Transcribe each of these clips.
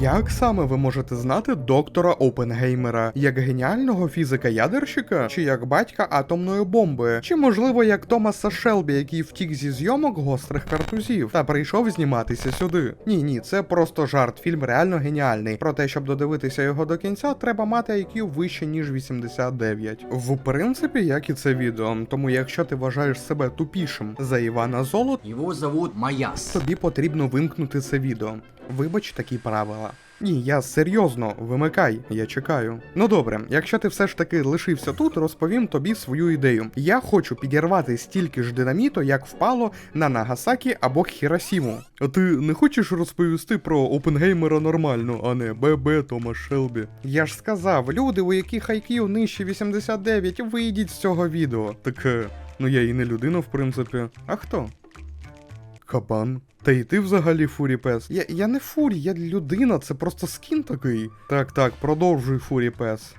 Як саме ви можете знати доктора Опенгеймера? Як геніального фізика-ядерщика? Чи як батька атомної бомби? Чи можливо як Томаса Шелбі, який втік зі зйомок гострих картузів та прийшов зніматися сюди? Ні, ні, це просто жарт. Фільм реально геніальний. Проте, щоб додивитися його до кінця, треба мати IQ вище ніж 89. В принципі, як і це відео. Тому якщо ти вважаєш себе тупішим за Івана Золот, Его зовут Маяс. тобі потрібно вимкнути це відео. Вибач такі правила. Ні, я серйозно, вимикай, я чекаю. Ну добре, якщо ти все ж таки лишився тут, розповім тобі свою ідею. Я хочу підірвати стільки ж динаміту, як впало на Нагасакі або Хіросіму. А ти не хочеш розповісти про Опенгеймера нормально, а не ББ Тома Шелбі? Я ж сказав, люди, у яких IQ нижче 89, вийдіть з цього відео. Так, е, ну я і не людина, в принципі. А хто? Кабан. Та й ти взагалі фурі пес. Я, я не фурі, я людина, це просто скін такий. Так, так, продовжуй фурі пес.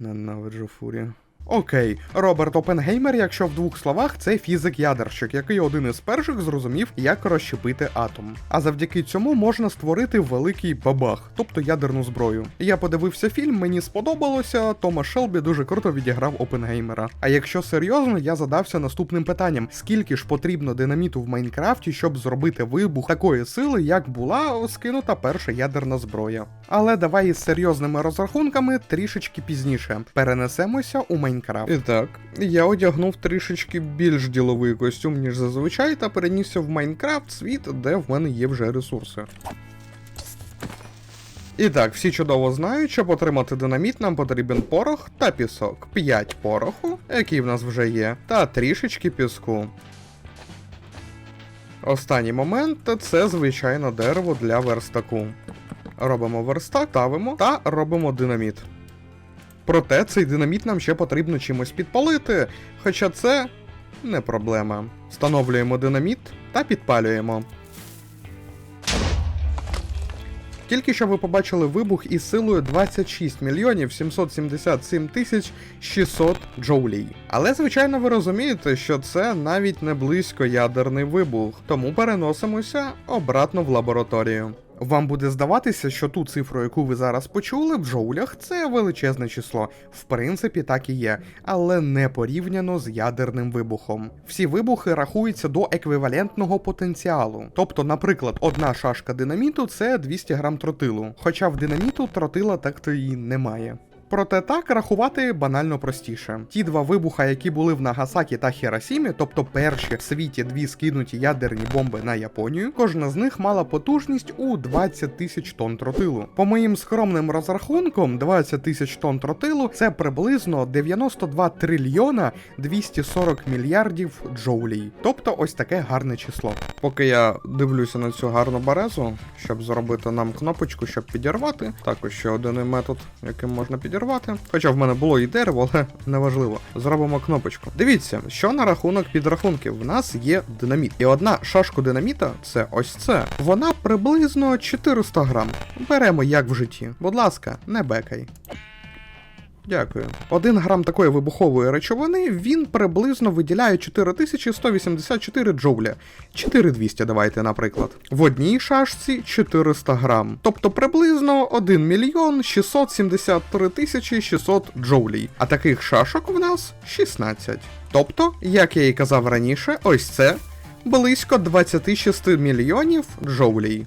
Ненавиджу фурі. Окей, Роберт Опенгеймер, якщо в двох словах, це фізик-ядерщик, який один із перших зрозумів, як розщепити атом. А завдяки цьому можна створити великий бабах, тобто ядерну зброю. Я подивився фільм, мені сподобалося. Тома Шелбі дуже круто відіграв Опенгеймера. А якщо серйозно, я задався наступним питанням: скільки ж потрібно динаміту в Майнкрафті, щоб зробити вибух такої сили, як була скинута перша ядерна зброя? Але давай із серйозними розрахунками трішечки пізніше перенесемося у Майнкрафт. І так, я одягнув трішечки більш діловий костюм, ніж зазвичай, та перенісся в Майнкрафт світ, де в мене є вже ресурси. І так, всі чудово знають, щоб отримати динаміт, нам потрібен порох та пісок. 5 пороху, який в нас вже є, та трішечки піску. Останній момент це звичайно дерево для верстаку. Робимо верстак, ставимо та робимо динаміт. Проте цей динаміт нам ще потрібно чимось підпалити, хоча це не проблема. Встановлюємо динаміт та підпалюємо. Тільки що ви побачили вибух із силою 26 мільйонів 777 тисяч 600 джоулей. Але звичайно ви розумієте, що це навіть не близько ядерний вибух, тому переносимося обратно в лабораторію. Вам буде здаватися, що ту цифру, яку ви зараз почули, в джоулях це величезне число. В принципі, так і є, але не порівняно з ядерним вибухом. Всі вибухи рахуються до еквівалентного потенціалу. Тобто, наприклад, одна шашка динаміту це 200 грам тротилу, хоча в динаміту тротила так-то і немає. Проте так рахувати банально простіше. Ті два вибуха, які були в Нагасакі та Хіросімі, тобто перші в світі дві скинуті ядерні бомби на Японію, кожна з них мала потужність у 20 тисяч тонн тротилу. По моїм скромним розрахункам, 20 тисяч тонн тротилу це приблизно 92 трильйона 240 мільярдів джоулей. Тобто ось таке гарне число. Поки я дивлюся на цю гарну березу, щоб зробити нам кнопочку, щоб підірвати. Також ще один метод, яким можна підірвати. Хоча в мене було і дерево, але неважливо. Зробимо кнопочку. Дивіться, що на рахунок підрахунків. В нас є динаміт. І одна шашка динаміта це ось це. Вона приблизно 400 грам. Беремо як в житті. Будь ласка, не бекай. Дякую. Один грам такої вибухової речовини він приблизно виділяє 4184 джоуля. 4200 давайте, наприклад. В одній шашці 400 грам. Тобто приблизно 1 мільйон 673 тисячі 600 джоулей. А таких шашок в нас 16. Тобто, як я і казав раніше, ось це близько 26 мільйонів джоулей.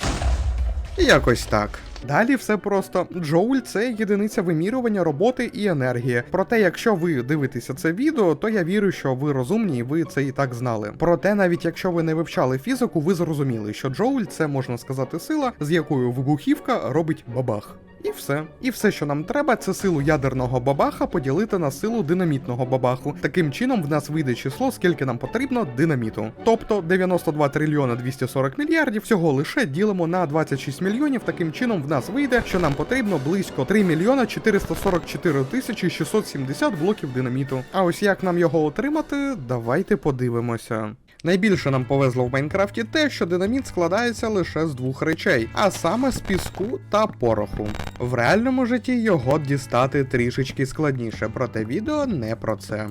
Якось так. Далі все просто. Джоуль це єдиниця вимірювання роботи і енергії. Проте, якщо ви дивитеся це відео, то я вірю, що ви розумні і ви це і так знали. Проте, навіть якщо ви не вивчали фізику, ви зрозуміли, що Джоуль це можна сказати сила, з якою вибухівка робить бабах. І все. І все, що нам треба, це силу ядерного бабаха поділити на силу динамітного бабаху. Таким чином, в нас вийде число, скільки нам потрібно динаміту. Тобто 92 трильйона 240 мільярдів всього лише ділимо на 26 мільйонів. Таким чином, в нас вийде, що нам потрібно близько 3 мільйона 444 тисячі 670 блоків динаміту. А ось як нам його отримати, давайте подивимося. Найбільше нам повезло в Майнкрафті те, що динаміт складається лише з двох речей, а саме з піску та пороху. В реальному житті його дістати трішечки складніше, проте відео не про це.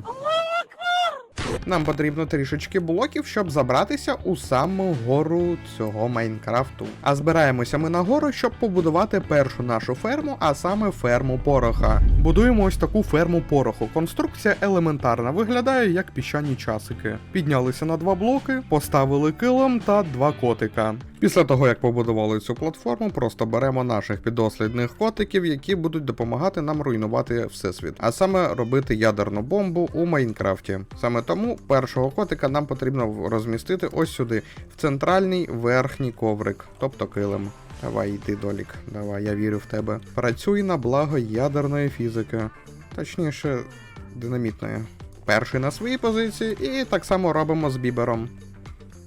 Нам потрібно трішечки блоків, щоб забратися у саму гору цього Майнкрафту. А збираємося ми на гору, щоб побудувати першу нашу ферму, а саме ферму пороха. Будуємо ось таку ферму пороху. Конструкція елементарна, виглядає як піщані часики. Піднялися на два блоки, поставили килим та два котика. Після того, як побудували цю платформу, просто беремо наших підослідних котиків, які будуть допомагати нам руйнувати всесвіт, а саме робити ядерну бомбу у Майнкрафті. Саме тому першого котика нам потрібно розмістити ось сюди, в центральний верхній коврик, тобто килим. Давай йди, долік, давай, я вірю в тебе. Працюй на благо ядерної фізики, точніше, динамітної. Перший на своїй позиції, і так само робимо з бібером.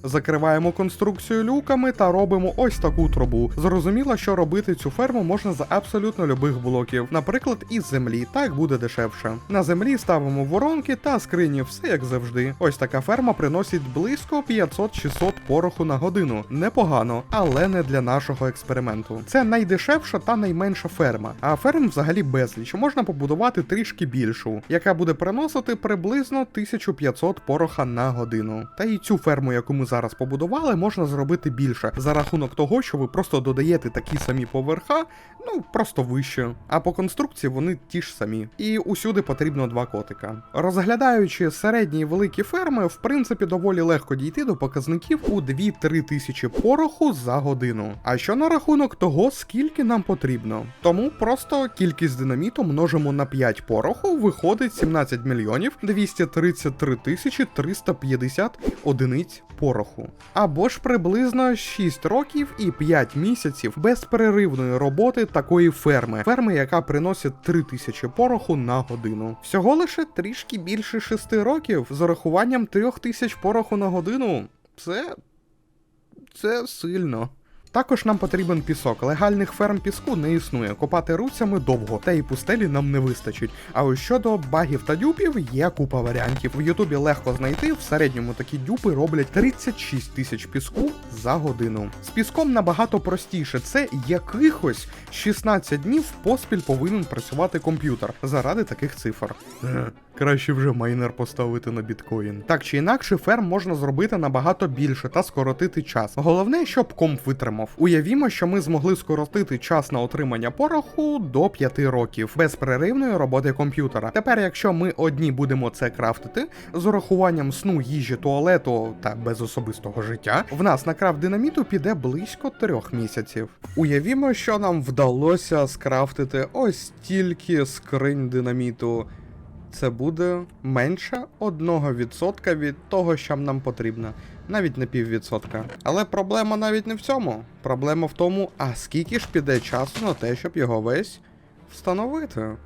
Закриваємо конструкцію люками та робимо ось таку трубу. Зрозуміло, що робити цю ферму можна з абсолютно любих блоків, наприклад, із землі, так буде дешевше. На землі ставимо воронки та скрині, все як завжди. Ось така ферма приносить близько 500-600 пороху на годину. Непогано, але не для нашого експерименту. Це найдешевша та найменша ферма. А ферм взагалі безліч. Можна побудувати трішки більшу, яка буде приносити приблизно 1500 пороха на годину. Та і цю ферму, яку ми зараз побудували, можна зробити більше за рахунок того, що ви просто додаєте такі самі поверха, ну просто вище. А по конструкції вони ті ж самі. І усюди потрібно два котика. Розглядаючи середні і великі ферми, в принципі, доволі легко дійти до показників у 2-3 тисячі пороху за годину. А що на рахунок того, скільки нам потрібно? Тому просто кількість динаміту множимо на 5 пороху, виходить 17 мільйонів 233 тисячі 350 одиниць пороху. Або ж приблизно 6 років і 5 місяців безперервної роботи такої ферми. Ферми, яка приносить 3000 пороху на годину. Всього лише трішки більше 6 років з урахуванням 3000 пороху на годину. Це. це сильно. Також нам потрібен пісок. Легальних ферм піску не існує. Копати руцями довго, та і пустелі нам не вистачить. А ось щодо багів та дюпів є купа варіантів. В Ютубі легко знайти. В середньому такі дюпи роблять 36 тисяч піску за годину. З піском набагато простіше. Це якихось 16 днів поспіль повинен працювати комп'ютер заради таких цифр. Краще вже майнер поставити на біткоін. Так чи інакше, ферм можна зробити набагато більше та скоротити час. Головне, щоб комп витримав. Уявімо, що ми змогли скоротити час на отримання пороху до 5 років безперервної роботи комп'ютера. Тепер, якщо ми одні будемо це крафтити з урахуванням сну, їжі, туалету та без особистого життя, в нас на крафт динаміту піде близько трьох місяців. Уявімо, що нам вдалося скрафтити ось стільки скринь динаміту це буде менше 1% від того, що нам потрібно. Навіть не піввідсотка. Але проблема навіть не в цьому. Проблема в тому, а скільки ж піде часу на те, щоб його весь встановити.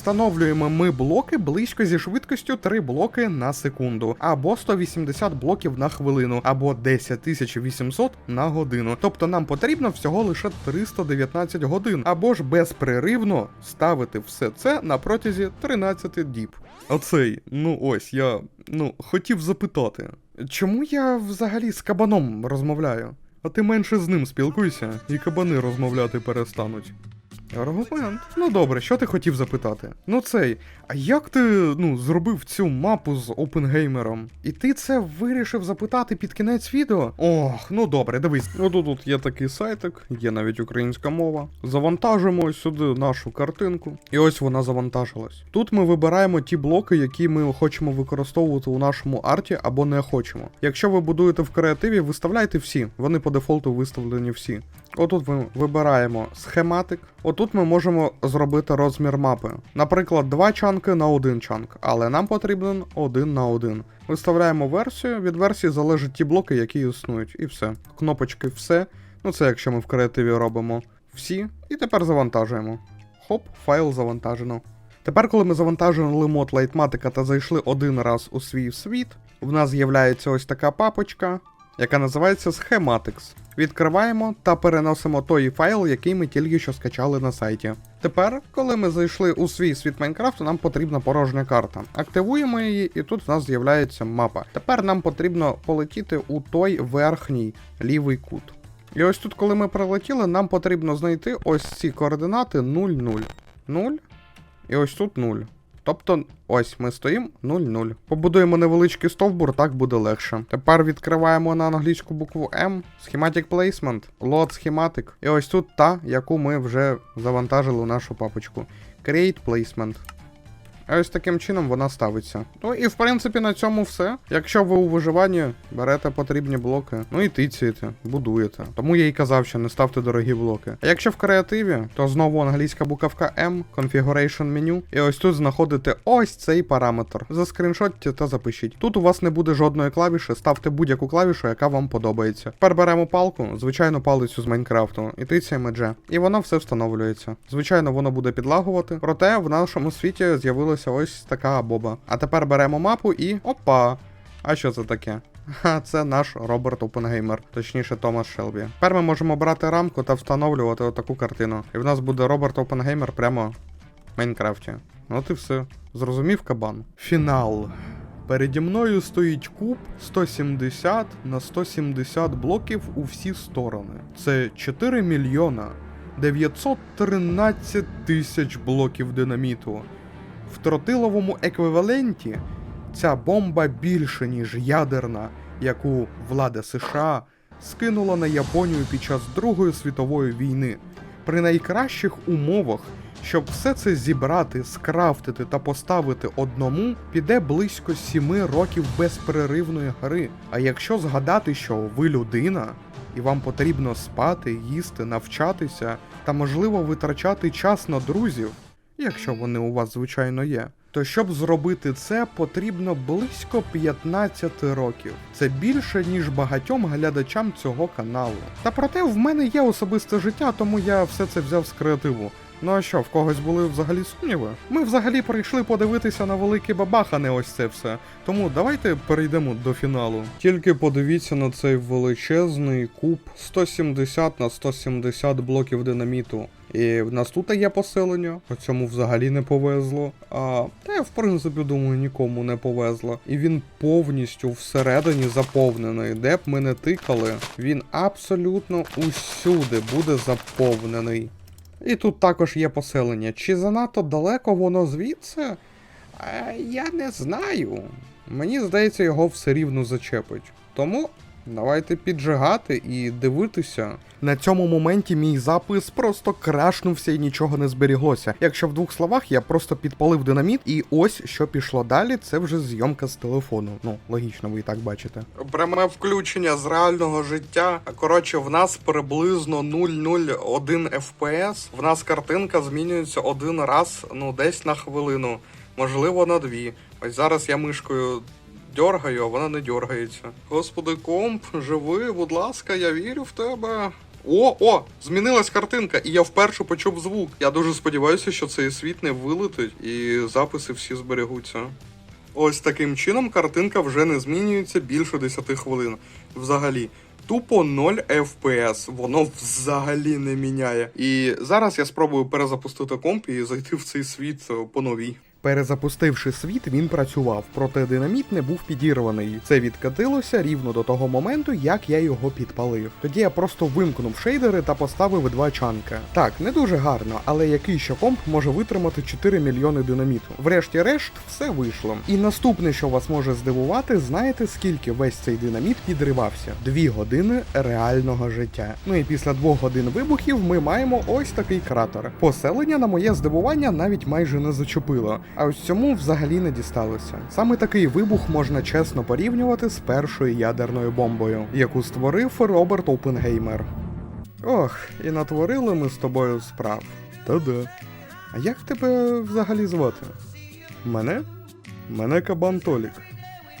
Встановлюємо ми блоки близько зі швидкістю 3 блоки на секунду, або 180 блоків на хвилину, або 10800 на годину. Тобто нам потрібно всього лише 319 годин, або ж безпреривно ставити все це на протязі 13 діб. Оцей, ну ось я ну хотів запитати, чому я взагалі з кабаном розмовляю? А ти менше з ним спілкуйся, і кабани розмовляти перестануть. Аргумент. Ну добре, що ти хотів запитати? Ну цей, а як ти ну, зробив цю мапу з опенгеймером? І ти це вирішив запитати під кінець відео? Ох, ну добре, дивись. Ну тут, є такий сайтик, є навіть українська мова. Завантажимо сюди нашу картинку. І ось вона завантажилась. Тут ми вибираємо ті блоки, які ми хочемо використовувати у нашому арті або не хочемо. Якщо ви будуєте в креативі, виставляйте всі. Вони по дефолту виставлені всі. Отут ми вибираємо схематик. Отут ми можемо зробити розмір мапи. Наприклад, два чанки на один чанк, але нам потрібен один на один. Виставляємо версію, від версії залежать ті блоки, які існують, і все. Кнопочки все. Ну це якщо ми в креативі робимо всі. І тепер завантажуємо. Хоп, файл завантажено. Тепер, коли ми завантажили мод Lightmatic та зайшли один раз у свій світ, в нас з'являється ось така папочка, яка називається Schematics. Відкриваємо та переносимо той файл, який ми тільки що скачали на сайті. Тепер, коли ми зайшли у свій світ Майнкрафту, нам потрібна порожня карта. Активуємо її, і тут в нас з'являється мапа. Тепер нам потрібно полетіти у той верхній лівий кут. І ось тут, коли ми прилетіли, нам потрібно знайти ось ці координати 0, 0. 0. І ось тут 0. Тобто, ось ми стоїмо 0-0. Побудуємо невеличкий стовбур, так буде легше. Тепер відкриваємо на англійську букву M, Schematic Placement, Load Schematic. І ось тут та, яку ми вже завантажили у нашу папочку. Create Placement. Ось таким чином вона ставиться. Ну і в принципі на цьому все. Якщо ви у виживанні берете потрібні блоки, ну і тицюєте, будуєте. Тому я і казав, що не ставте дорогі блоки. А якщо в креативі, то знову англійська буковка M, Configuration Menu, і ось тут знаходите ось цей параметр. Заскріншотьте та запишіть. Тут у вас не буде жодної клавіші, ставте будь-яку клавішу, яка вам подобається. Тепер беремо палку, звичайно, палицю з Майнкрафту, і тицяємо G. І воно все встановлюється. Звичайно, воно буде підлагувати. Проте в нашому світі з'явилася ось така боба. А тепер беремо мапу і. Опа! А що це таке? Ха, це наш Роберт Опенгеймер, точніше Томас Шелбі. Тепер ми можемо брати рамку та встановлювати отаку картину. І в нас буде Роберт Опенгеймер прямо в Майнкрафті. От і все. Зрозумів кабан. Фінал. Переді мною стоїть куб 170 на 170 блоків у всі сторони. Це 4 мільйона 913 тисяч блоків динаміту. В тротиловому еквіваленті ця бомба більше, ніж ядерна, яку влада США скинула на Японію під час Другої світової війни. При найкращих умовах, щоб все це зібрати, скрафтити та поставити одному, піде близько 7 років безперервної гри. А якщо згадати, що ви людина, і вам потрібно спати, їсти, навчатися та можливо витрачати час на друзів, якщо вони у вас звичайно є. То щоб зробити це, потрібно близько 15 років. Це більше, ніж багатьом глядачам цього каналу. Та проте в мене є особисте життя, тому я все це взяв з креативу. Ну а що, в когось були взагалі сумніви? Ми взагалі прийшли подивитися на великий бабах, а не ось це все. Тому давайте перейдемо до фіналу. Тільки подивіться на цей величезний куб 170 на 170 блоків динаміту. І в нас тут є поселення, по цьому взагалі не повезло. А та я в принципі думаю, нікому не повезло. І він повністю всередині заповнений. Де б ми не тикали, він абсолютно усюди буде заповнений. І тут також є поселення. Чи занадто далеко воно звідси? А, я не знаю. Мені здається, його все рівно зачепить. Тому давайте піджигати і дивитися. На цьому моменті мій запис просто крашнувся і нічого не зберіглося. Якщо в двох словах я просто підпалив динаміт, і ось що пішло далі, це вже зйомка з телефону. Ну, логічно, ви і так бачите. Пряме включення з реального життя. Коротше, в нас приблизно 0,01 FPS. В нас картинка змінюється один раз, ну десь на хвилину, можливо, на дві. Ось зараз я мишкою дьоргаю, а вона не дьоргається. Господи, комп, живи, будь ласка, я вірю в тебе. О, о, змінилась картинка, і я вперше почув звук. Я дуже сподіваюся, що цей світ не вилетить і записи всі зберегуться. Ось таким чином картинка вже не змінюється більше 10 хвилин. Взагалі. Тупо 0 FPS, воно взагалі не міняє. І зараз я спробую перезапустити комп і зайти в цей світ е, по новій. Перезапустивши світ, він працював, проте динаміт не був підірваний. Це відкатилося рівно до того моменту, як я його підпалив. Тоді я просто вимкнув шейдери та поставив два чанка. Так, не дуже гарно, але який ще комп може витримати 4 мільйони динаміту. Врешті-решт, все вийшло. І наступне, що вас може здивувати, знаєте, скільки весь цей динаміт підривався? Дві години реального життя. Ну і після двох годин вибухів ми маємо ось такий кратер. Поселення, на моє здивування, навіть майже не зачепило. А ось цьому взагалі не дісталося. Саме такий вибух можна чесно порівнювати з першою ядерною бомбою, яку створив Роберт Опенгеймер. Ох, і натворили ми з тобою справ. Та-да. А як тебе взагалі звати? Мене? Мене Кабан Толік.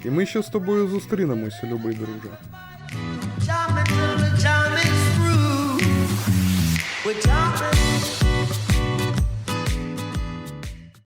І ми ще з тобою зустрінемося, любий друже. We're